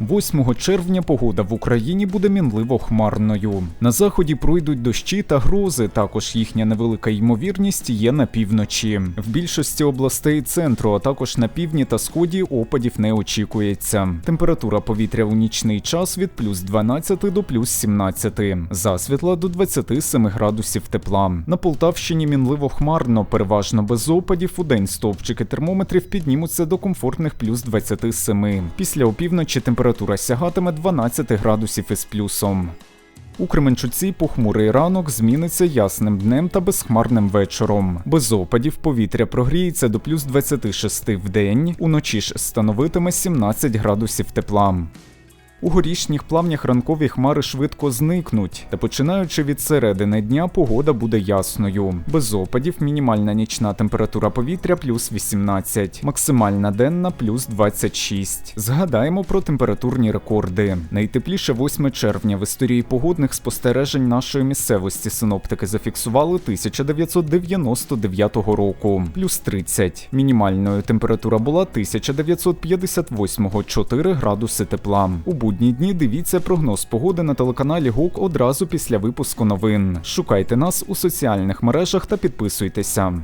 8 червня погода в Україні буде мінливо хмарною. На заході пройдуть дощі та грози. Також їхня невелика ймовірність є на півночі. В більшості областей центру, а також на півдні та сході опадів не очікується. Температура повітря у нічний час від плюс 12 до плюс 17, засвітла до 27 градусів тепла. На Полтавщині мінливо хмарно, переважно без опадів. У день стовпчики термометрів піднімуться до комфортних плюс 27. Після опівночі температура сягатиме 12 градусів із плюсом. У Кременчуці похмурий ранок зміниться ясним днем та безхмарним вечором. Без опадів повітря прогріється до плюс 26 в день, уночі ж становитиме 17 градусів тепла. У горішніх плавнях ранкові хмари швидко зникнуть, та починаючи від середини дня погода буде ясною. Без опадів мінімальна нічна температура повітря плюс 18, максимальна денна плюс 26. Згадаємо про температурні рекорди. Найтепліше 8 червня в історії погодних спостережень нашої місцевості синоптики зафіксували 1999 року, плюс 30. Мінімальною температура була 1958 4 градуси тепла. У будні дні дивіться прогноз погоди на телеканалі ГУК одразу після випуску новин. Шукайте нас у соціальних мережах та підписуйтеся.